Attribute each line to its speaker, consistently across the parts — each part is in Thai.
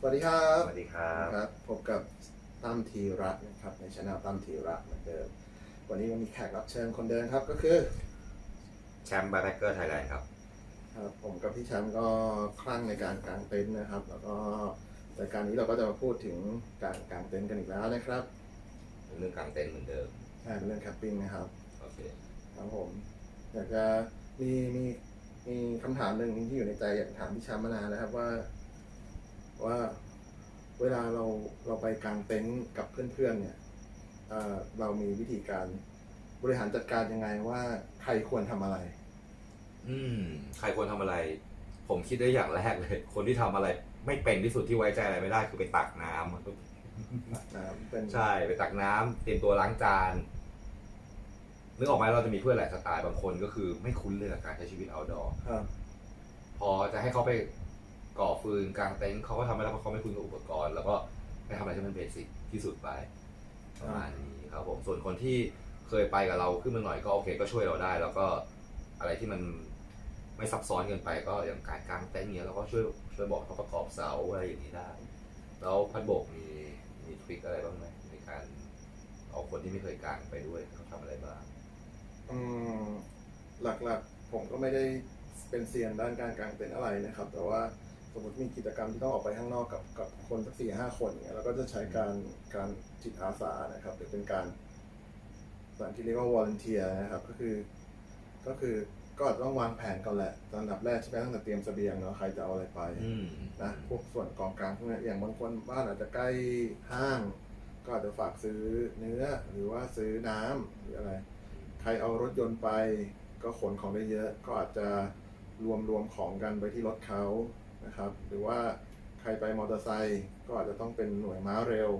Speaker 1: สวัสดีครับ
Speaker 2: สวัสดีครับ
Speaker 1: ครับพบกับตั้มธีระนะครับในช anel ตั้มธีระเหมือนเดิม วันนี้มีแขกรับเชิญคนเดิมครับก็คือ
Speaker 2: แชมป์บาร์แบเกอร์ไทยแลนด์ครับ
Speaker 1: ครับผมกับพี่แชมป์ก็คลั่งในการกางเต็นท์นะครับ แล้วก็รายการนี้เราก็จะมาพูดถึงการกางเต็นท์กันอีกแล้วนะครับ
Speaker 2: เรื่องกลางเต็นท์เหมือนเดิม
Speaker 1: ใช่เป็นเรื่องแคมปิ้งนะครับ
Speaker 2: โอเค
Speaker 1: ครับผมอยากจะมีมีมีคำถามหนึ่งที่อยู่ในใจอยากถามพี่แชมป์มานานแล้วครับว่า ว่าเวลาเราเราไปกางเต็นท์กับเพื่อนๆเนี่ยเอ่อเรามีวิธีการบริหารจัดการยังไงว่าใครควรทำอะไร
Speaker 2: อืม ใครควรทำอะไร ผมคิดได้อย่างแรกเลย คนที่ทำอะไร ไม่เป็นที่สุดที่ไว้ใจอะไรไม่ได้คือไปตักน้ำ
Speaker 1: นะครับเป็น
Speaker 2: ใช่ไปตักน้ำเตรียมตัวล้างจานนึกออกไหมเราจะมีเพื่อนหลายสไตล์บางคนก็คือไม่คุ้นเลยกับการใช้ชีวิต outdoor
Speaker 1: ครับ
Speaker 2: พอจะให้เขาไป ก่อฟืนกลางเต็นท์เขาก็ทำไม่ได้เพราะเขาไม่คุ้นกับอุปกรณ์ แล้วก็ไปทำอะไรที่มันเบสิกที่สุดไปประมาณนี้ครับผมส่วนคนที่เคยไปกับเราขึ้นมาหน่อยก็โอเคก็ช่วยเราได้ แล้วก็อะไรที่มันไม่ซับซ้อนเกินไปก็อย่างการกางเต็นท์เนี้ยเราก็ช่วยช่วยบอกเขาประกอบเสาอะไรอย่างนี้ได้ แล้วพัดโบกมีมีทริคอะไรบ้างไหมในการเอาคนที่ไม่เคยกางไปด้วยเขาทำอะไรบ้าง
Speaker 1: อืมหลักๆผมก็ไม่ได้เป็นเซียนด้านการกางเต็นท์อะไรนะครับ แต่ว่า มมติมีกิจกรรมที่ต้องออกไปข้างนอกกับกับคนสักสี่ห้าคนเนี่ยเราก็จะใช้การการจิตอาสานะครับหรือเป็นการภาษาที่เรียกว่าวอลเนเทียนะครับ ก็คือ ก็คือก็อาจจะต้องวางแผนก่อนแหละตอนดับแรกใช่ไหมตั้งแต่เตรียมเสบียงเนาะใครจะเอาอะไรไป
Speaker 2: อืม
Speaker 1: นะพวกส่วนกองกลางพวกนี้อย่างบางคนบ้านอาจจะใกล้ห้าง ก็อาจจะฝากซื้อเนื้อหรือว่าซื้อน้ำหรืออะไร ใครเอารถยนต์ไป ก็ขนของได้เยอะ ก็อาจจะรวมรวมของกันไปที่รถเขา นะครับ หรือว่าใครไปมอเตอร์ไซค์ก็อาจจะต้องเป็นหน่วยม้าเร็ว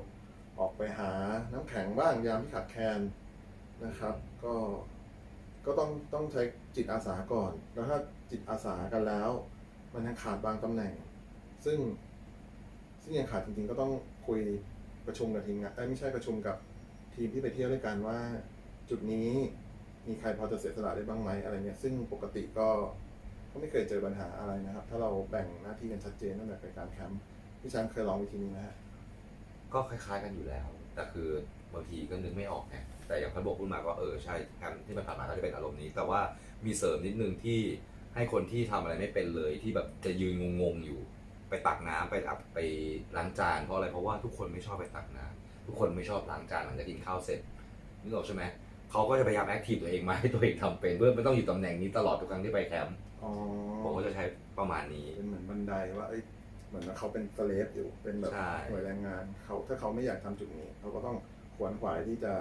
Speaker 1: ออกไปหาน้ำแข็งบ้างยามที่ขาดแคลนนะครับ ก็ก็ต้องต้องใช้จิตอาสาก่อน แล้วถ้าจิตอาสากันแล้ว มันยังขาดบางตำแหน่ง ซึ่งซึ่งยังขาดจริงๆ ก็ต้องคุยประชุมกับทีมงานไม่ใช่ประชุมกับทีมที่ไปเที่ยวด้วยกันว่าจุดนี้มีใครพอจะเสียสละได้บ้างไหมอะไรเงี้ยซึ่งปกติก็ ไม่เคยเจอปัญหาอะไรนะครับ ถ้าเราแบ่งหน้าที่กันชัดเจนตั้งแต่ไปการแคมป์พี่ช้างเคยลองวิธีนี้นะฮะ
Speaker 2: ก็คล้ายๆกันอยู่แล้ว แต่คือบางทีก็นึกไม่ออกไงแต่อย่างพันโบกพูดมาก็เออใช่การที่มันผ่านมาก็จะเป็นอารมณ์นี้ แต่ว่ามีเสริมนิดนึงที่ให้คนที่ทำอะไรไม่เป็นเลยที่แบบจะยืนงงๆอยู่ ไปตักน้ำไปอับไปล้างจานเพราะอะไรเพราะว่าทุกคนไม่ชอบไปตักน้ำทุกคนไม่ชอบล้างจานหลังจากกินข้าวเสร็จนึกออกใช่ไหมเขาก็จะพยายามแอคทีฟตัวเองมาให้ตัวเองทำเป็นเพื่อไม่ต้องอยู่ตำแหน่งนี้ตลอดทุกครั้งที่ไปแคมป์
Speaker 1: อ๋อ
Speaker 2: ผมก็จะใช้ประมาณนี้
Speaker 1: เป็นเหมือนบันไดว่าเอ้ยเหมือนว่าเขาเป็นสเลฟอยู่เป็นแบบ
Speaker 2: ใช่
Speaker 1: หน่วยแรงงานเขาถ้าเขาไม่อยากทำจุดนี้ เขาก็ต้องขวนขวายที่จะ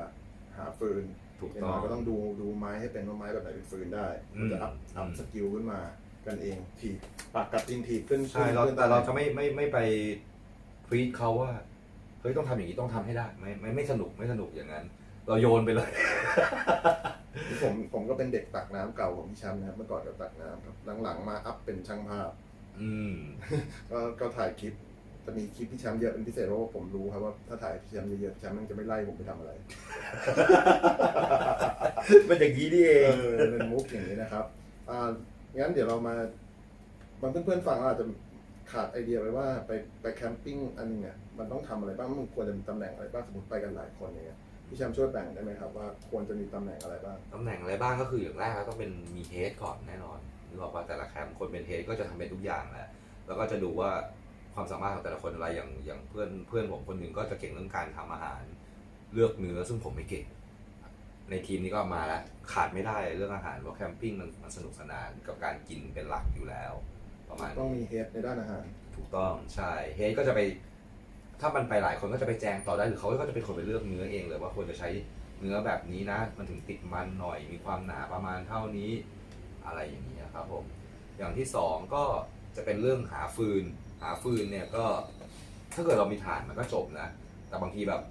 Speaker 1: หาฟืน
Speaker 2: ถูก
Speaker 1: อย่าง
Speaker 2: ต้อ
Speaker 1: น้องยก็ต้องดูดูไม้ให้เป็นว่าไม้แบบไหนเป็นฟืนได้
Speaker 2: อืม
Speaker 1: มันจะอัพอัพ
Speaker 2: อืม
Speaker 1: สกิลขึ้นมากันเองถีบปากกัดจริงถีบขึ้น
Speaker 2: ใช่เรา
Speaker 1: ขึ้น
Speaker 2: แต่เรา
Speaker 1: ได้
Speaker 2: จะไม่ไม่ไม่ไปฟรีดเขาว่าเฮ้ยต้องทำอย่างนี้ต้องทำให้ได้ไม่ไม่ไม่สนุกไม่สนุกอย่างนั้น เราโยนไปเลย
Speaker 1: ผมผมก็เป็นเด็กตักน้ำเก่าของพี่แชมป์นะครับเมื่อก่อนก็ตักน้ำครับหลังๆมาอัพเป็นช่างภาพ
Speaker 2: อืม
Speaker 1: ก็ก็ถ่ายคลิปจะมีคลิปพี่แชมป์เยอะเป็นพิเศษเพราะว่าผมรู้ครับว่าถ้าถ่ายพี่แชมป์เยอะๆพี่แชมป์มันจะไม่ไล่ผมไปทำอะไร
Speaker 2: มันอย่างนี้นี่เอ
Speaker 1: เองอเป็นมุกอย่างนี้นะครับอ่างั้นเดี๋ยวเรามาบางเพื่อนๆฟังเราอาจจะขาดไอเดียไปว่าไปไปแคมปิ้งอันนึงเนี่ยมันต้องทำอะไรบ้างมันควรจะมีตำแหน่งอะไรบ้างสมมติไปกันหลายคนอย่างเงี้ย พี่แชมป์ช่วยแบ่งได้ไหมครับว่าควรจะมีตำแหน่งอะไรบ้าง
Speaker 2: ตำแหน่งอะไรบ้างก็คืออย่างแรกเราต้องเป็นมีเฮดก่อนแน่นอนนึกออกว่าแต่ละแคมป์คนเป็นเฮดก็จะทำเป็นทุกอย่างแหละแล้วก็จะดูว่าความสามารถของแต่ละคนอะไรอย่างอย่างเพื่อนเพื่อนผมคนหนึ่งก็จะเก่งเรื่องการทำอาหาร เลือกเนื้อซึ่งผมไม่เก่ง ในทีมนี้ก็มาแล้วขาดไม่ได้เรื่องอาหารเพราะแคมปิ้งมันมันสนุกสนานกับการกินเป็นหลักอยู่แล้ว ประมาณ
Speaker 1: ต้อง
Speaker 2: นี้
Speaker 1: มีเฮดในด้านอาหาร
Speaker 2: ถูกต้องใช่เฮดก็จะไป ถ้ามันไปหลายคนก็จะไปแจงต่อได้หรือเขาก็จะเป็นคนไปเลือกเนื้อเองเลยว่าควรจะใช้เนื้อแบบนี้นะ มันถึงติดมันหน่อยมีความหนาประมาณเท่านี้อะไรอย่างนี้ยครับผมอย่างที่สองก็จะเป็นเรื่องหาฟืน หาฟืนเนี่ยก็ถ้าเกิดเรามีถ่านมันก็จบนะ แต่บางทีแบบ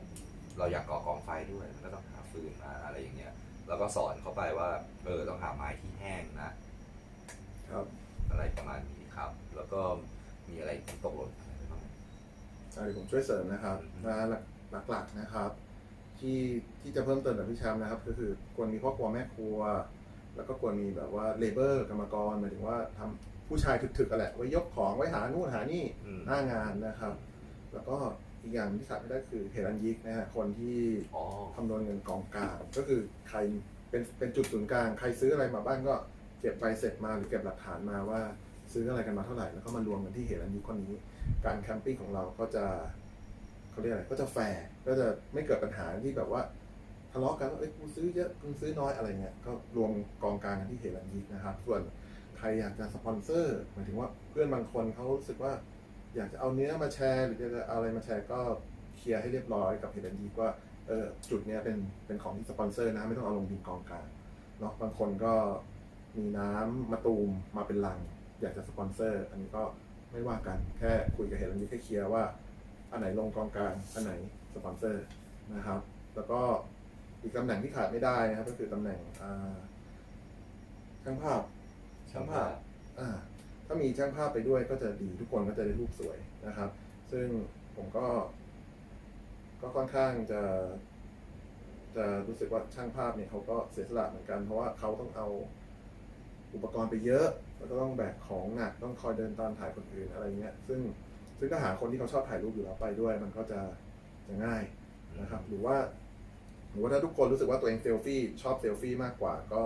Speaker 2: เราอยากก่อกองไฟด้วยมันก็ต้องหาฟืนมาอะไรอย่างเงี้ยแล้วก็สอนเขาไปว่าเออต้องหาไม้ที่แห้งนะ
Speaker 1: ครับ
Speaker 2: อะไรประมาณนี้ครับ แล้วก็มีอะไรตกหล่น
Speaker 1: เดี๋ยวผมช่วยเสริมนะครับ
Speaker 2: อืม
Speaker 1: นะหลักๆนะครับ ที่ที่จะเพิ่มเติมกับพี่แชมป์นะครับ ก็คือควรมีพ่อครัวแม่ครัว แล้วก็ควรมีแบบว่าเลเบอร์กรรมกรหมายถึงว่าทำผู้ชายถึกๆกันแหละไว้ยกของไว้หานู่นหานี่
Speaker 2: อืม
Speaker 1: หน้างานนะครับ แล้วก็อีกอย่างที่ขาดไม่ได้คือเฮรันยิกนะฮะคนที่
Speaker 2: อ๋อ
Speaker 1: คำนวณเงินกองกลางก็คือใครเป็นเป็นจุดศูนย์กลางใครซื้ออะไรมาบ้างก็เก็บใบเสร็จมาหรือเก็บหลักฐานมาว่าซื้ออะไรกันมาเท่าไหร่แล้วก็มารวมกันที่เฮรันยิกคนนี้ การแคมปิ้งของเราก็จะเขาเรียกอะไรก็จะแฟร์ก็จะไม่เกิดปัญหาที่แบบว่าทะเลาะกันว่าเอ้ยกูซื้อเยอะกูซื้อน้อยอะไรเงี้ยก็รวมกองกลางกันที่เฮรันยิกนะครับ ส่วนใครอยากจะสปอนเซอร์หมายถึงว่าเพื่อนบางคนเขารู้สึกว่า อยากจะเอาเนื้อมาแชร์ หรือจะเอาอะไรมาแชร์ก็เคลียร์ให้เรียบร้อยกับเฮรันยิกว่าเออจุดเนี้ยเป็นเป็นของที่สปอนเซอร์นะไม่ต้องเอาลงบินกองกลางเนาะบางคนก็มีน้ำมาตูมมาเป็นลัง อยากจะสปอนเซอร์ อันนี้ก็ ไม่ว่ากันแค่คุยกับเฮรันยิกแค่เคลียร์ว่า อันไหนลงกองกลางอันไหนสปอนเซอร์นะครับ แล้วก็อีกตำแหน่งที่ขาดไม่ได้นะครับ ก็คือตำแหน่งอ่าช่างภาพช่างภาพอ่าถ้ามีช่างภาพไปด้วยก็จะดีทุกคนก็จะได้รูปสวยนะครับ ซึ่งผมก็ ก็ค่อนข้างจะ จะรู้สึกว่าช่างภาพเนี่ยเขาก็เสียสละเหมือนกัน เพราะว่าเขาต้องเอาอุปกรณ์ไปเยอะ แล้วก็ต้องแบกของหนักต้องคอยเดินตามถ่ายคนอื่นอะไรเงี้ยซึ่งซึ่งก็หาคนที่เขาชอบถ่ายรูปอยู่แล้วไปด้วย มันก็จะจะง่ายนะครับ หรือว่าหรือว่าถ้าทุกคนรู้สึกว่าตัวเองเซลฟี่ชอบเซลฟี่มากกว่าก็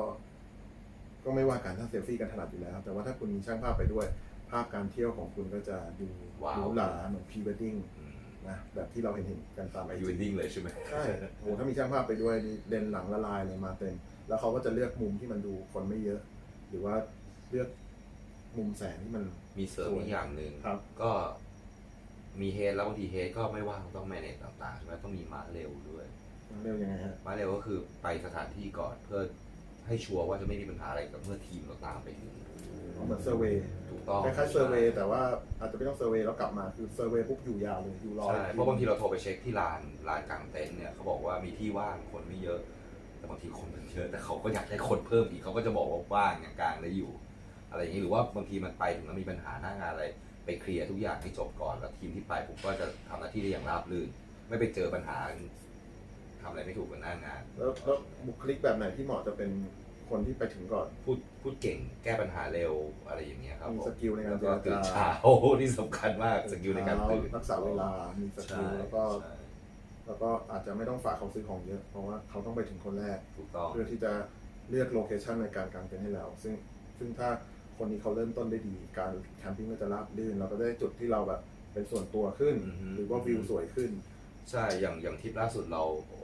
Speaker 1: ก็ไม่ว่ากันถ้าเซลฟี่กันถนัดอยู่แล้ว แต่ว่าถ้าคุณมีช่างภาพไปด้วย ภาพการเที่ยวของคุณก็จะดู
Speaker 2: ว้าว
Speaker 1: หรูหราเหมือนพรีเวดดิ้ง
Speaker 2: อืม
Speaker 1: นะแบบที่เราเห็นเห็นกันตามไอ
Speaker 2: ยู
Speaker 1: จี
Speaker 2: เอนดิ้งเลยใช่ไหม
Speaker 1: ใช่โหถ้ามีช่างภาพไปด้วยนี่เลนส์หลังละลายเลยมาเต็ม แล้วเขาก็จะเลือกมุมที่มันดูคนไม่เยอะ หรือว่า เลือกมุมแสงที่มัน
Speaker 2: มีเสริมอีกอย่างหนึ่ง
Speaker 1: ครับ
Speaker 2: ก็มีเฮดแล้วบางทีเฮดก็ไม่ว่างต้องแมเนจต่างๆใช่ไหมต้องมีมาเร็วด้วย
Speaker 1: เร็วยังไงฮะ
Speaker 2: มาเร็วก็คือไปสถานที่ก่อนเพื่อให้ชัวร์ว่าจะไม่มีปัญหาอะไรกับเมื่อทีมเราตามไปถึง
Speaker 1: เหมือนเซอร์เวย์
Speaker 2: ถูกต้อง
Speaker 1: คล้ายๆเซอร์เวย์แต่ว่าอาจจะไม่ต้องเซอร์เวย์แล้วกลับมาคือเซอร์เวย์ปุ๊บอยู่ยาวเลยอยู่รอ
Speaker 2: ใช่
Speaker 1: อีกที
Speaker 2: เพราะบางทีเราโทรไปเช็คที่ลานลานกลางเต็นท์เนี่ยเขาบอกว่ามีที่ว่างคนไม่เยอะ แต่บางทีคนมันเยอะแต่เขาก็อยากได้คนเพิ่มอีกเขาก็จะบอกว่าว่างอย่างกลางได้อยู่ อะไรอย่างนี้หรือว่าบางทีมันไปถึงแล้วมีปัญหาหน้างานอะไร ไปเคลียร์ทุกอย่างให้จบก่อน แล้วทีมที่ไปผมก็จะทำหน้าที่ได้อย่างราบรื่น ไม่ไปเจอปัญหาทำอะไรไม่ถูกกับหน้างาน
Speaker 1: แล้วแล้วบุคลิกแบบไหนที่เหมาะจะเป็นคนที่ไปถึงก่อน
Speaker 2: พูดพูดเก่งแก้ปัญหาเร็วอะไรอย่างเงี้ยครับ
Speaker 1: มี
Speaker 2: ผม
Speaker 1: สกิลในการ
Speaker 2: แล้วก็ตื่น
Speaker 1: เจรจา
Speaker 2: เช้า ที่สำคัญมากสกิลในการตื่น
Speaker 1: รักษาเวลา มีสกิล
Speaker 2: ใช่
Speaker 1: แล้วก็
Speaker 2: ใช่
Speaker 1: แล้วก็อาจจะไม่ต้องฝากเขาซื้อของเยอะ เพราะว่าเขาต้องไปถึงคนแรก
Speaker 2: ถูกต้อง
Speaker 1: เพื่อที่จะเลือกโลเคชันในการกางเต็นท์ให้เรา ซึ่งซึ่งถ้า คนนี้เขาเริ่มต้นได้ดี การแคมปิ้งก็จะราบรื่น เราก็ได้จุดที่เราแบบเป็นส่วนตัวขึ้น
Speaker 2: อือฮึ
Speaker 1: หรือว่าวิวสวยขึ้น
Speaker 2: ใช่ อย่างอย่างทริปล่าสุดเรา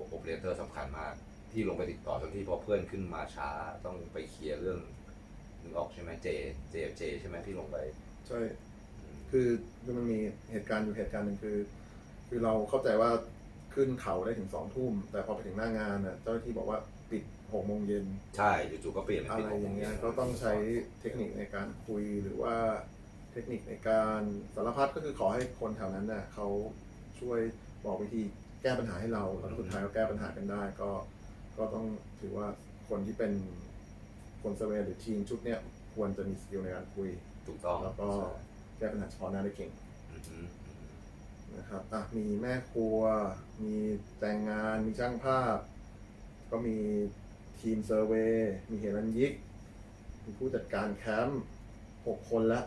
Speaker 2: โอเปอเรเตอร์สำคัญมาก ที่ลงไปติดต่อทั้งที่พอเพื่อนขึ้นมาช้าต้องไปเคลียร์เรื่องนึกออกใช่ไหมเจเจเจใช่ไหมที่ลงไป
Speaker 1: ใช่คือคือมันมีเหตุการณ์อยู่เหตุการณ์หนึ่งคือ คือเราเข้าใจว่าขึ้นเขาได้ถึงสองทุ่ม แต่พอไปถึงหน้างานน่ะเจ้าหน้าที่บอกว่าปิด หกโมงเย็น
Speaker 2: ใช่จู่ๆก็เปลี่ยนเป็น
Speaker 1: อะ
Speaker 2: ปิด
Speaker 1: ไร
Speaker 2: หก
Speaker 1: อ
Speaker 2: โม
Speaker 1: ย่างเงี้ย
Speaker 2: ย็น
Speaker 1: ก็ต้องใช้เทคนิคในการคุยหรือว่าเทคนิคในการสารพัดก็คือขอให้คนแถวนั้นน่ะเขาช่วยบอกวิธีแก้ปัญหาให้เราแล้วสุดท้ายก็แก้ปัญหากันได้ ก็ก็ต้องถือว่าคนที่เป็นคนเซอร์เวย์หรือทีมชุดเนี้ยควรจะมีสกิลในการคุย
Speaker 2: ถูกต้อง
Speaker 1: แล้วก็แก้ปัญหาเฉพาะหน้าได้เก่ง
Speaker 2: อือฮึ
Speaker 1: นะครับอะมีแม่ครัว มีแต่งงาน มีช่างภาพ ก็มี ทีมเซอร์เวย์มีเฮรันยิก มีผู้จัดการแคมป์หกคนละ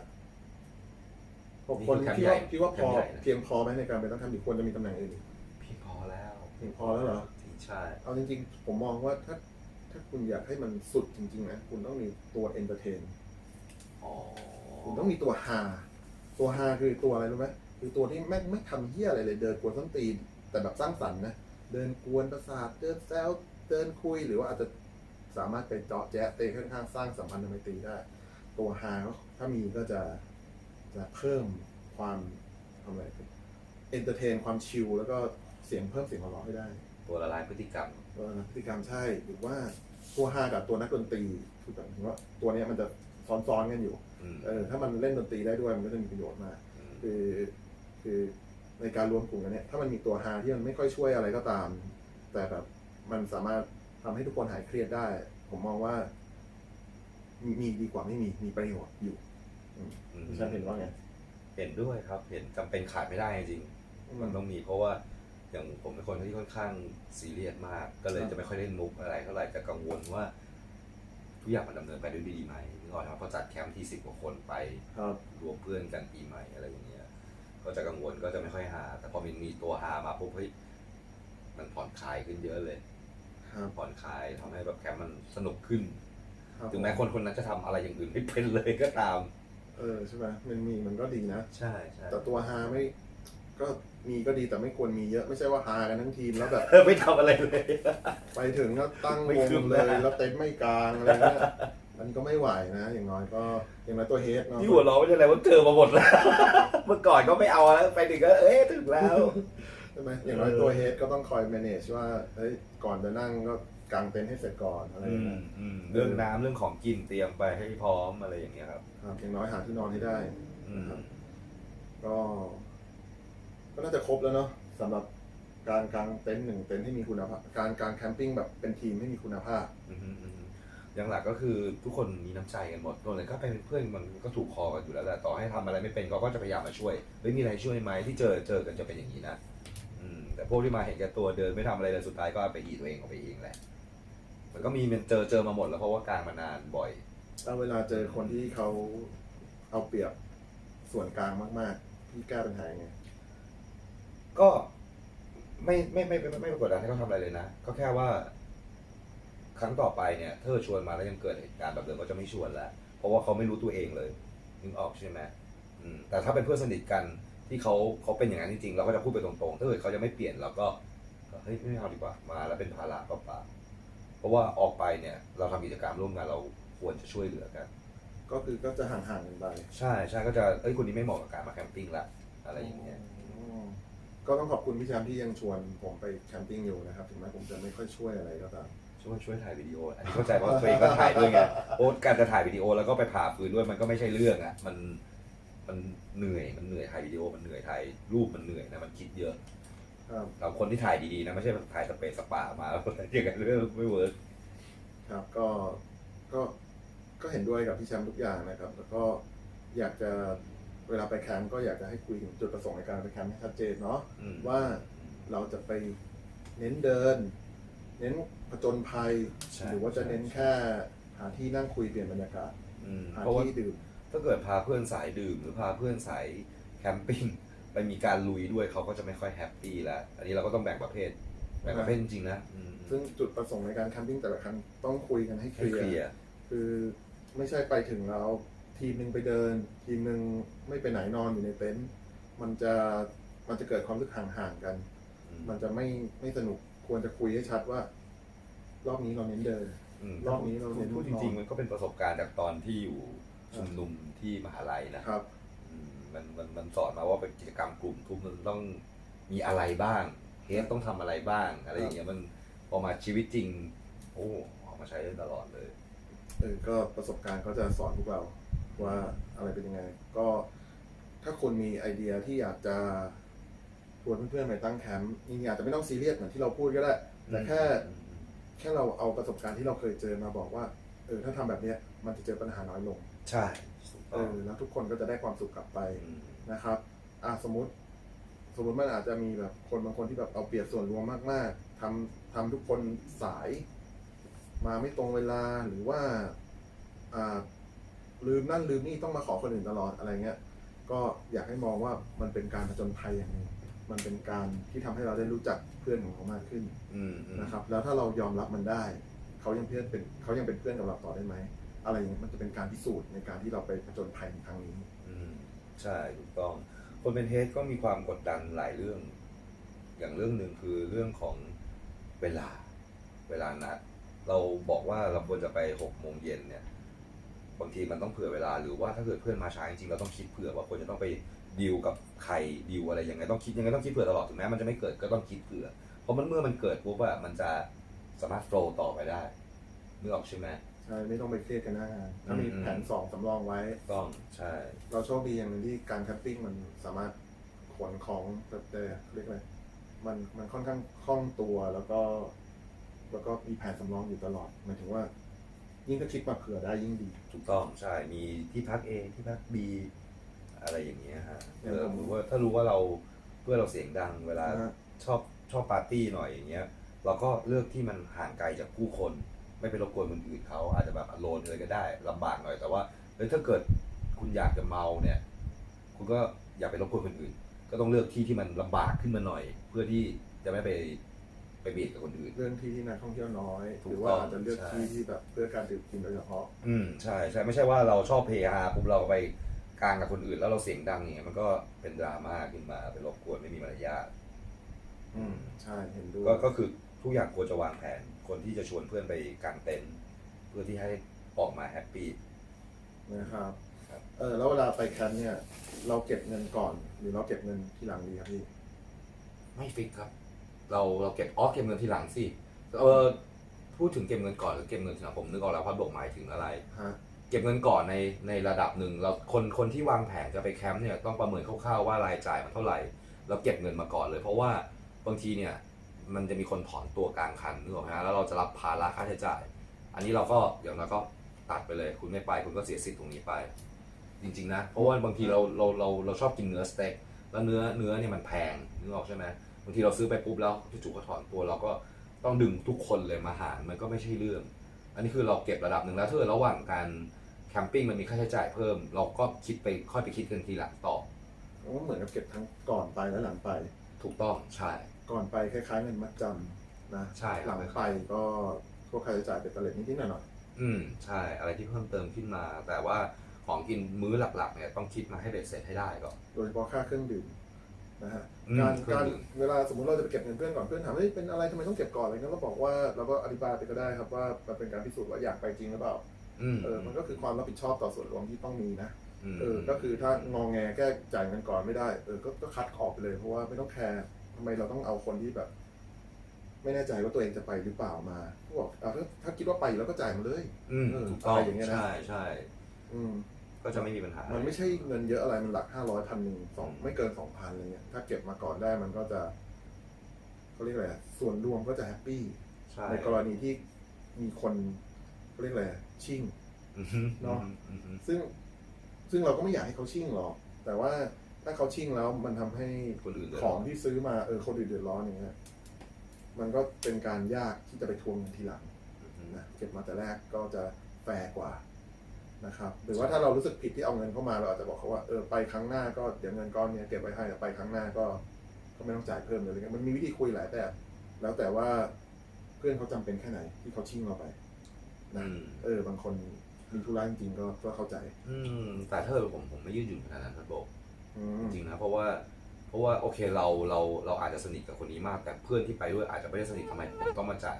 Speaker 1: หกคนคิดว่าคิดว่าพอเพียงพอไหมในการเป็นต้องทำหรือควรจะมีตำแหน่งอื่นอีก
Speaker 2: พี่พอแล้ว
Speaker 1: เพียงพอแล้วเหรอ
Speaker 2: ใช่
Speaker 1: เอาจริงๆ ผมมองว่าถ้าถ้าคุณอยากให้มันสุดจริงๆนะคุณต้องมีตัวเอนเตอร์เทน
Speaker 2: อ๋อ
Speaker 1: คุณต้องมีตัวฮาตัวฮาคือตัวอะไรรู้ไหมคือตัวที่ไม่ไม่ทำเหี้ยอะไรเลย เดินกวนส้นตีนแต่แบบสร้างสรรค์นะ เดินกวนประสาท เดินแซว เดินคุยหรือว่าอาจจะ สามารถไปเจาะแจ๊ะเตะข้างๆสร้างสัมพันธ์ทางไมตรีได้ ตัวฮาก็ถ้ามีก็จะจะเพิ่มความทำอะไรเอนเตอร์เทนความชิลแล้วก็เสียงเพิ่มเสียงหัวเราะให้ได้
Speaker 2: ตัวละลายพฤติกรรม
Speaker 1: ว่าพฤติกรรมใช่หรือว่าตัวฮากับตัวนักดนตรีคือแบบว่าตัวเนี้ยมันจะซ้อนๆกันอยู่
Speaker 2: อืม
Speaker 1: เออถ้ามันเล่นดนตรีได้ด้วยมันก็จะมีประโยชน์มาก
Speaker 2: ม
Speaker 1: คือคือในการรวมกลุ่มกันเนี่ยถ้ามันมีตัวฮาที่มันไม่ค่อยช่วยอะไรก็ตาม แต่แบบมันสามารถ ทำให้ทุกคนหายเครียดได้ ผมมองว่า มีมีดีกว่าไม่มีมีประโยชน์อยู่
Speaker 2: อืม
Speaker 1: คุณชาเห็นว่าไง
Speaker 2: เห็นด้วยครับ เห็นจำเป็นขาดไม่ได้จริงมันต้องมีเพราะว่าอย่างผมเป็นคนที่ค่อนข้างซีเรียสมาก ก็เลย
Speaker 1: ครับ
Speaker 2: จะไม่ค่อยเล่นมุกอะไรเท่าไหร่จะกังวลว่า ทุกอย่างมันดำเนินไปด้วยดีไหมนึกออกไหมพอจัดแคมป์ที่สิบกว่าคนไป
Speaker 1: ครับ
Speaker 2: รวมเพื่อนกันปีใหม่อะไรอย่างเงี้ย ก็จะกังวลก็จะไม่ค่อยหา แต่พอมีมีตัวหามาปุ๊บเฮ้ยมันผ่อนคลายขึ้นเยอะเลย
Speaker 1: ครับ
Speaker 2: ผ่อนคลายทำให้แบบแคมป์มันสนุกขึ้น
Speaker 1: ครับ
Speaker 2: ถึงแม้คนคนนั้นจะทำอะไรอย่างอื่นไม่เป็นเลยก็ตาม
Speaker 1: เออใช่ไหมมันมีมันก็ดีนะ
Speaker 2: ใช่ใช่
Speaker 1: แต่ตัวฮาไม่ก็มีก็ดีแต่ไม่ควรมีเยอะไม่ใช่ว่าฮากันทั้งทีมแล้วแบบ
Speaker 2: เออไม่ทำอะไรเลย
Speaker 1: ไปถึงก็ตั้ง
Speaker 2: ไม่
Speaker 1: วง
Speaker 2: คืบห
Speaker 1: เล
Speaker 2: น้า
Speaker 1: ย แล้วเต็นท์ไม่กลางอะไรเงี้ยมันก็ไม่ไหวนะ อย่างน้อยก็อย่างน้อยตัวเฮดเนาะ
Speaker 2: ที่หัวเราะไม่ใช่อะไรว่าเจอมาหมดแล้ว เมื่อก่อนก็ไม่เอาแล้วไปถึงก็เอ๊ะถึงแล้ว
Speaker 1: ใช่ไหมอย่างน้อยตัวเฮดก็ต้องคอย manage ว่าเฮ้ยก่อนจะนั่งก็กางเต็นท์ให้เสร็จก่อนอะไร
Speaker 2: อื
Speaker 1: เงี้
Speaker 2: ม
Speaker 1: ย
Speaker 2: อืมเรื่องน้ำเรื่องของกินเตรียมไปให้พร้อมอะไรอย่างเงี้ยครับ
Speaker 1: ครับอย่างน้อยหาที่นอนให้ได้
Speaker 2: อืม
Speaker 1: ก็ ก็น่าจะครบแล้วเนาะสำหรับการกางเต็นท์หนึ่งเต็นท์ให้มีคุณภาพ การการแคมปิ้งแบบเป็นทีมให้มีคุณภาพ
Speaker 2: อืมอืมอืมอย่างหลักก็คือทุกคนมีน้ำใจกันหมดตัวไหนก็เป็นเพื่อนมันก็ถูกคอกันอยู่แล้วแหละต่อให้ทำอะไรไม่เป็นเขาก็จะพยายามมาช่วยเฮ้ยมีอะไรช่วยไหมที่เจอเจอกันจะเป็นอย่างนี้นะอืม แต่พวกที่มาเห็นแก่ตัวเดินไม่ทำอะไรเลยสุดท้ายก็ไปอีตัวเองออกไปเองแหละ มันก็มีมันเจอเจอมาหมดแล้วเพราะว่ากลางมานานบ่อย
Speaker 1: ถ้าเวลาเจอคนที่เขาเอาเปรียบส่วนกลางมากๆพี่แก้ปัญหายังไง
Speaker 2: ก็ไม่ไม่ไม่ไม่ไม่ไม่กดดันให้เขาทำอะไรเลยนะก็แค่ว่า ครั้งต่อไปเนี่ยถ้าเธอชวนมาแล้วยังเกิดเหตุการณ์แบบเดิมก็จะไม่ชวนแล้วเพราะว่าเขาไม่รู้ตัวเองเลยนึกออกใช่ไหมอืมแต่ถ้าเป็นเพื่อนสนิทกัน ที่เขาเขาเป็นอย่างนั้นจริงๆเราก็จะพูดไปตรงๆ ถ้าเกิดเขาจะไม่เปลี่ยนเราก็ก็เฮ้ยไม่เอาดีกว่ามาแล้วเป็นภาระเปล่าๆเพราะว่าออกไปเนี่ยเราทำกิจกรรมร่วมกันเราควรจะช่วยเหลือกัน
Speaker 1: ก็คือก็จะห่างๆกันไป
Speaker 2: ใช่ใช่ก็จะเอ้ยคนนี้ไม่เหมาะกับการมาแคมปิ้งละอะไรอย่างเงี้ย
Speaker 1: อืมก็ต้องขอบคุณพี่แชมป์ที่ยังชวนผมไปแคมปิ้งอยู่นะครับถึงแม้ผมจะไม่ค่อยช่วยอะไรก็ตาม
Speaker 2: ช่วยช่วยถ่ายวิดีโอ อันนี้เข้าใจว่าตัวเองก็ถ่ายด้วยไงโอ้การจะถ่ายวิดีโอแล้วก็ไปผ่าฟืนด้วยมันก็ไม่ใช่เรื่องอะมัน มันเหนื่อยมันเหนื่อยถ่ายวิดีโอมันเหนื่อยถ่ายรูปมันเหนื่อยนะมันคิดเยอะ
Speaker 1: ครับ
Speaker 2: เราคนที่ถ่ายดีๆนะไม่ใช่ถ่ายสเปซสปามาแล้วอย่างนั้นเรื่องไม่เวิร์ก
Speaker 1: ครับก็ก็ก็เห็นด้วยกับพี่แชมป์ทุกอย่างนะครับ แล้วก็อยากจะเวลาไปแคมป์ก็อยากจะให้คุยถึงจุดประสงค์ในการไปแคมป์ให้ชัดเจนเนาะ
Speaker 2: อืม
Speaker 1: ว่าเราจะไปเน้นเดิน เน้นผจญภัย
Speaker 2: ใช่
Speaker 1: หรือว่าจะเน้นแค่หาที่นั่งคุยเปลี่ยนบรรยากาศ
Speaker 2: อืม
Speaker 1: หา
Speaker 2: เพราะว่า
Speaker 1: ที่ดื่ม
Speaker 2: ถ้าเกิดพาเพื่อนสายดื่ม หรือพาเพื่อนสายแคมปิ้งไปมีการลุยด้วยเขาก็จะไม่ค่อยแฮปปี้แล้ว อันนี้เราก็ต้องแบ่งประเภท แบ่งประเภทจริงๆนะอืม
Speaker 1: ซึ่งจุดประสงค์ในการแคมปิ้งแต่ละครั้งต้องคุยกันให้เค
Speaker 2: ให้
Speaker 1: ลี
Speaker 2: เคลี
Speaker 1: ย
Speaker 2: ย
Speaker 1: ร์
Speaker 2: ร์
Speaker 1: คือไม่ใช่ไปถึงแล้วทีมหนึ่งไปเดิน ทีมหนึ่งไม่ไปไหนนอนอยู่ในเต็นท์มันจะมันจะเกิดความรู้สึกห่างๆกันมันจะไม่ไม่สนุกควรจะคุยให้ชัดว่า รอบนี้เราเน้นเดิน
Speaker 2: ม
Speaker 1: รอบนี้เราเน้น
Speaker 2: พูดจ
Speaker 1: นอ
Speaker 2: ริง
Speaker 1: น
Speaker 2: ๆมันก็เป็นประสบการณ์จากตอนที่อยู่ ชุมนุมที่มหาลัยนะครับ อืมมันมันมันสอนมาว่าเป็นกิจกรรมกลุ่มทุกมันต้องมีอะไรบ้างเฮดต้องทำอะไรบ้าง อะไรอย่างเงี้ยมันพอมาชีวิตจริง โอ้ออกมาใช้ได้ตลอดเลย
Speaker 1: เออก็ประสบการณ์ก็จะสอนพวกเราว่าอะไรเป็นยังไง ก็ถ้าคุณมีไอเดียที่อยากจะชวนเพื่อนๆไปตั้งแคมป์นี่อาจจะไม่ต้องซีเรียสเหมือนที่เราพูดก็ได้แต่แค่แค่เราเอาประสบการณ์ที่เราเคยเจอมาบอกว่าเออถ้าทำแบบเนี้ยมันจะเจอปัญหาน้อยลง
Speaker 2: ใช่ถูก
Speaker 1: เอ
Speaker 2: ต้อง
Speaker 1: อแล้วทุกคนก็จะได้ความสุขกลับไป
Speaker 2: ม
Speaker 1: นะครับอะสมมติสมมติมันอาจจะมีแบบคนบางคนที่แบบเอาเปรียบส่วนรวมมาก ๆทำทำทุกคนสาย มาไม่ตรงเวลาหรือว่าอ่าลืมนั่นลืมนี่ต้องมาขอคนอื่นตลอดอะไรเงี้ย ก็อยากให้มองว่ามันเป็นการผจญภัยอย่างหนึ่งมันเป็นการที่ทำให้เราได้รู้จักเพื่อนของเขามากขึ้น
Speaker 2: อืมอืม
Speaker 1: นะครับ แล้วถ้าเรายอมรับมันได้ เขายังเพื่อนเป็นเขายังเป็นเพื่อนกับเราต่อได้ไหม อะไรอย่างเงี้ยมันจะเป็นการพิสูจน์ในการที่เราไปผจญภัยในครั้งนี้
Speaker 2: อืมใช่ถูกต้อง คนเป็นเฮดก็มีความกดดันหลายเรื่อง อย่างเรื่องหนึ่งคือเรื่องของเวลา เวลานัด เราบอกว่าเราควรจะไปหกโมงเย็นเนี่ย บางทีมันต้องเผื่อเวลาหรือว่าถ้าเกิดเพื่อนมาช้าจริงๆเราต้องคิดเผื่อว่าควรจะต้องไปดีลกับใครดีลอะไรยังไงต้องคิดยังไงต้องคิดเผื่อตลอดถึงแม้มันจะไม่เกิดก็ต้องคิดเผื่อ เพราะมันเมื่อมันเกิดปุ๊บอะมันจะสามารถโฟล์ต่อไปได้นึกออกใช่ไหม
Speaker 1: ไม่ต้องไปเครียดกันหน้างานถ้ามี
Speaker 2: อืม
Speaker 1: แผนสองสำรองไว้
Speaker 2: ต้องใช่
Speaker 1: เราโชคดีอย่างหนึ่งที่การแคมปิ้งมันสามารถขนของแบบเอ่อเรียกอะไรมันมันค่อนข้างคล่องตัวแล้วก็ แล้วก็มีแผนสำรองอยู่ตลอดหมายถึงว่า ยิ่งถ้าคิดมาเผื่อได้ยิ่งดี
Speaker 2: ถูกต้องใช่ มีที่พัก A ที่พัก B อะไรอย่างเงี้ยฮะ
Speaker 1: อย่า
Speaker 2: เองอ
Speaker 1: ผม
Speaker 2: รู้ว่าถ้ารู้ว่าเราเพื่อเราเสียงดัง เวลา
Speaker 1: นะฮะ
Speaker 2: ชอบชอบปาร์ตี้หน่อยอย่างเงี้ย เราก็เลือกที่มันห่างไกลจากผู้คน ไม่ไปรบกวนคนอื่นเขาอาจจะแบบอโลนเลยก็ได้ลำบากหน่อยแต่ว่าเฮ้ยถ้าเกิดคุณอยากจะเมาเนี่ย คุณก็อย่าไปรบกวนคนอื่น ก็ต้องเลือกที่ที่มันลำบากขึ้นมาหน่อย เพื่อที่จะไม่ไปไปเบียดกับคนอื่น
Speaker 1: เรื่องที่ที่นักท่องเที่ยวน้อย
Speaker 2: ถู
Speaker 1: ห
Speaker 2: ก
Speaker 1: รือว่า
Speaker 2: ต้อง
Speaker 1: อาจจะเลือก
Speaker 2: ใช่
Speaker 1: ที่ที่แบบเพื่อการดื่มกินโดยเฉพาะ
Speaker 2: อืมใช่ใช่ไม่ใช่ว่าเราชอบเพฮาปุ๊บเราไปกลางกับคนอื่น แล้วเราเสียงดังอย่างเงี้ยมันก็เป็นดราม่าขึ้นมาเป็นรบกวนไม่มีมารยาท
Speaker 1: อืมใช่เห็นด้วย
Speaker 2: ก็ก็คือทุกอย่างควรจะวางแผน คนที่จะชวนเพื่อนไปกางเต็นท์เพื่อที่ให้ออกมาแฮปปี้
Speaker 1: นะครับ
Speaker 2: ครับ
Speaker 1: เออแล้วเวลาไปแคมป์เนี่ย เราเก็บเงินก่อน หรือเราเก็บเงินทีหลังดีครับพี่
Speaker 2: ไม่ฟิกครับ เราเราเก็บอ๋อเก็บเงินทีหลังสิเออพูดถึงเก็บเงินก่อนหรือเก็บเงินทีหลังผมนึกออกแล้วพัดบอกหมายถึงอะไร
Speaker 1: ฮะ
Speaker 2: เก็บเงินก่อนในในระดับหนึ่งเราคนคนที่วางแผนจะไปแคมป์เนี่ยต้องประเมินคร่าวๆว่ารายจ่ายมันเท่าไหร่ แล้วเก็บเงินมาก่อนเลย เพราะว่าบางทีเนี่ย มันจะมีคนถอนตัวกลางคันนึกออกไหมฮะแล้วเราจะรับภาระค่าใช้จ่าย อันนี้เราก็อย่างเราก็ตัดไปเลย คุณไม่ไปคุณก็เสียสิทธิ์ตรงนี้ไป จริงๆนะ เพราะว่าบางทีเราเราเราเราชอบกินเนื้อสเต็กแล้วเนื้อเนื้อเนี่ยมันแพงนึกออกใช่ไหมบางทีเราซื้อไปปุ๊บแล้วจู่ๆก็ถอนตัวเราก็ต้องดึงทุกคนเลยมาหารมันก็ไม่ใช่เรื่อง อันนี้คือเราเก็บระดับหนึ่งแล้วถ้าเกิดระหว่างการแคมปิ้งมันมีค่าใช้จ่ายเพิ่ม เราก็คิดไปค่อยไปคิดกันทีหลังต่อ
Speaker 1: มันก็เหมือนกับเก็บทั้งก่อนไปและหลังไป
Speaker 2: ถูกต้องใช่
Speaker 1: ก่อนไปคล้ายๆเงินมัดจำนะ
Speaker 2: ใช่ครับ
Speaker 1: หลังไปก็พวกค่าใช้จ่ายเป็นตะเล็ดนิดๆหน่อย
Speaker 2: อืมใช่ อะไรที่เพิ่มเติมขึ้นมา แต่ว่าของกินมื้อหลักๆเนี่ยต้องคิดมาให้เบ็ดเสร็จให้ได้ก่อน
Speaker 1: ๆโดยเฉพาะค่าเครื่องดื่มนะฮะ
Speaker 2: อืม
Speaker 1: การ
Speaker 2: เครื่อง
Speaker 1: การ
Speaker 2: ดื่ม
Speaker 1: เวลาสมมติเราจะไปเก็บเงินเพื่อนก่อนเพื่อนถามเฮ้ยเป็นอะไรทำไมต้องเก็บก่อนอะไรเงี้ยเราบอกว่าเราก็อธิบายไปก็ได้ครับว่ามันเป็นการพิสูจน์ว่าอยากไปจริงหรือเปล่า
Speaker 2: อืม
Speaker 1: เออมันก็คือความรับผิดชอบต่อส่วนรวมที่ต้องมีนะ
Speaker 2: ม
Speaker 1: เออก็คือถ้างองแงแก้จ่ายเงินก่อนไม่ได้เออก็ก็คัดออกไปเลยเพราะว่าไม่ต้องแคร์ทำไมเราต้องเอาคนที่แบบ ไม่แน่ใจว่าตัวเองจะไปหรือเปล่ามาเขาบอกอะถ้าถ้าคิดว่าไปแล้วก็จ่ายมาเลย
Speaker 2: อืม
Speaker 1: เออ
Speaker 2: ถูกต้อง
Speaker 1: อะไรอย่างเงี้ยนะ
Speaker 2: ใช่ใช่
Speaker 1: อืม
Speaker 2: ก็จะไม่มีปัญหา
Speaker 1: มันไม่ใช่เงินเยอะอะไร มันหลักห้าร้อยพันหนึ่งสองไม่เกินสองพันอะไรเงี้ย ถ้าเก็บมาก่อนได้มันก็จะเขาเรียกอะไรอะส่วนรวมก็จะแฮปปี้
Speaker 2: ใช่
Speaker 1: ในกรณีที่มีคนเขาเรียกอะไรอะชิ่ง
Speaker 2: อือฮึ
Speaker 1: เนาะ
Speaker 2: อือฮึ
Speaker 1: ซึ่งซึ่งเราก็ไม่อยากให้เขาชิ่งหรอก แต่ว่า ถ้าเขาชิ่งแล้วมันทำให้
Speaker 2: คนอื่นเดืด
Speaker 1: ข
Speaker 2: ร้
Speaker 1: อนงที่ซื้อมาเออคนอื่นเดือดร้อนอย่างเงี้ยมันก็เป็นการยากที่จะไปทวงเงินทีหลัง
Speaker 2: อือฮึ
Speaker 1: นะเก็บมาแต่แรกก็จะแฟร์กว่านะครับหรือว่าถ้าเรารู้สึกผิดที่เอาเงินเข้ามาเราอาจจะบอกเขาว่าเออไปครั้งหน้าก็เดี๋ยวเงินก้อนเนี้ยเก็บไว้ให้แต่ไปครั้งหน้าก็ก็ไม่ต้องจ่ายเพิ่มเลยอะไรเงี้ยมันมีวิธีคุยหลายแบบแล้วแต่ว่าเพื่อนเขาจำเป็นแค่ไหนที่เขาชิ่งเราไปนะ
Speaker 2: อืม
Speaker 1: เออบางคนมีธุระจริงๆก็ก็เข้าใจ
Speaker 2: อืมแต่ถ้าเกิดผมผมไม่ยืดหยุ่นขนาดนั้นครับบ อก
Speaker 1: อืม
Speaker 2: จริงนะเพราะว่าเพราะว่าโอเคเราเราเราอาจจะสนิทกับคนนี้มากแต่เพื่อนที่ไปด้วยอาจจะไม่ได้สนิททำไมผมต้องมาจ่าย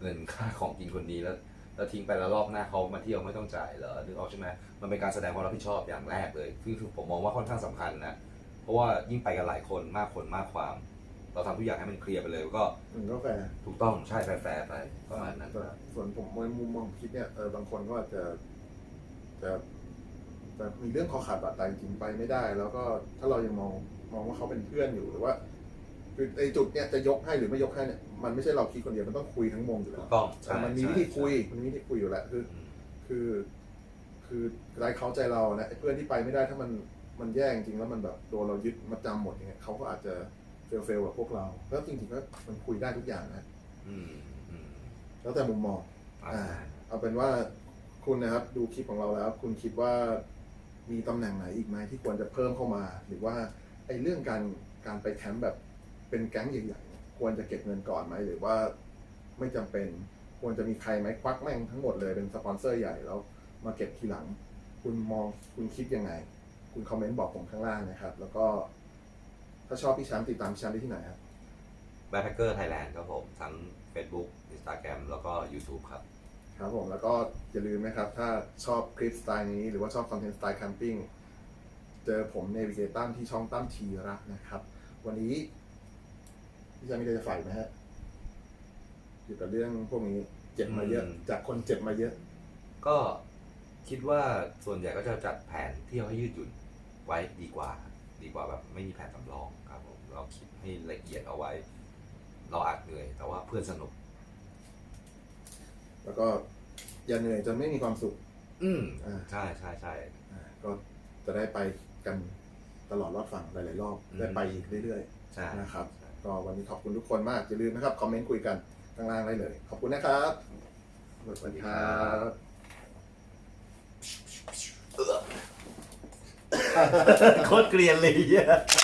Speaker 2: เงินค่าของกินคนนี้แล้ว แล้วทิ้งไปแล้วรอบหน้าเขามาเที่ยวไม่ต้องจ่ายเหรอนึกออกใช่ไหมมันเป็นการแสดงความรับผิดชอบอย่างแรกเลยคือคือผมมองว่าค่อนข้างสำคัญนะเพราะว่ายิ่งไปกันหลายคนมากคนมากความ เราทำทุกอย่างให้มันเคลียร์ไปเลยก็
Speaker 1: มันก็แฟร์
Speaker 2: ถูกต้องใช่แฟร์ๆไปประมาณนั้น
Speaker 1: แต่ส่วนผมในมุมมองคิดเนี่ยเออบางคนก็อาจจะจะ จะมีเรื่องคอขาดบาดตายจริงๆไปไม่ได้ แล้วก็ถ้าเรายังมองมองว่าเขาเป็นเพื่อนอยู่หรือว่าคือไอ้จุดเนี่ยจะยกให้หรือไม่ยกให้เนี่ยมันไม่ใช่เราคิดคนเดียวมันต้องคุยทั้งวงอยู่
Speaker 2: ถู
Speaker 1: แล้ว
Speaker 2: กต้อง
Speaker 1: แต่
Speaker 2: ใช่
Speaker 1: มันมี
Speaker 2: ใช่
Speaker 1: วิธีคุย
Speaker 2: ใช่
Speaker 1: มันมีวิธีคุยอยู่แหละคือ
Speaker 2: อืม
Speaker 1: คือ คือไร้เขาใจเรานะไอ้เพื่อนที่ไปไม่ได้ถ้ามันมันแย่จริงๆแล้วมันแบบโดนเรายึดมาจำหมดอย่างเงี้ยเขาก็อาจจะเฟลเฟลกับพวกเราแล้วจริงๆก็มันคุยได้ทุกอย่างนะ
Speaker 2: อืมอืม
Speaker 1: แล้วแต่มุมมอง
Speaker 2: อ่า
Speaker 1: อ่าเอาเป็นว่าคุณนะครับ ดูคลิปของเราแล้ว คุณคิดว่า มีตำแหน่งไหนอีกไหมที่ควรจะเพิ่มเข้ามา หรือว่าไอ้เรื่องการการไปแคมป์แบบเป็นแก๊งใหญ่ๆเนี่ยควรจะเก็บเงินก่อนไหมหรือว่าไม่จำเป็นควรจะมีใครไหมควักแม่งทั้งหมดเลยเป็นสปอนเซอร์ใหญ่แล้วมาเก็บทีหลัง คุณมองคุณคิดยังไง คุณคอมเมนต์บอกผมข้างล่างนะครับ แล้วก็ ถ้าชอบพี่แชมป์ติดตามพี่แชมป์ได้ที่ไหนครับ
Speaker 2: แบ็คแพคเกอร์ไทยแลนด์ครับผม ทั้ง Facebook Instagram แล้วก็ YouTube ครับ
Speaker 1: ครับผมแล้วก็อย่าลืมนะครับ ถ้าชอบคลิปสไตล์นี้หรือว่าชอบคอนเทนต์สไตล์แคมปิ้งเจอผมเนวิเกตัมที่ช่องตั้มทีรักนะครับ วันนี้พี่จะมีอะไรจะฝ่ายไหมฮะเกี่ยวกับเรื่องพวกนี้เจ็บมาเยอะ
Speaker 2: อืม
Speaker 1: จากคนเจ็บมาเยอะ
Speaker 2: ก็คิดว่าส่วนใหญ่ก็จะจัดแผนเที่ยวให้ยืดหยุ่นไว้ดีกว่า ดีกว่าแบบไม่มีแผนสำรองครับผมเราคิดให้ละเอียดเอาไว้ เราอาจเหนื่อย แต่ว่าเพื่อนสนุก
Speaker 1: แล้วก็อย่าเหนื่อยจนไม่มีความสุข
Speaker 2: อืม
Speaker 1: อ่า
Speaker 2: ใช่ใช่ใช่
Speaker 1: อ่าก็จะได้ไปกันตลอดรอดฝั่งหลายๆรอบ
Speaker 2: อืม
Speaker 1: ได้ไปอีกเรื่อย
Speaker 2: ใช่
Speaker 1: ๆนะครับก็วันนี้ขอบคุณทุกคนมากอย่าลืมนะครับคอมเมนต์คุยกันข้างล่างได้เลย ขอบคุณนะครับสวัสดีครับ
Speaker 2: โคตรเกลียนเลยอะ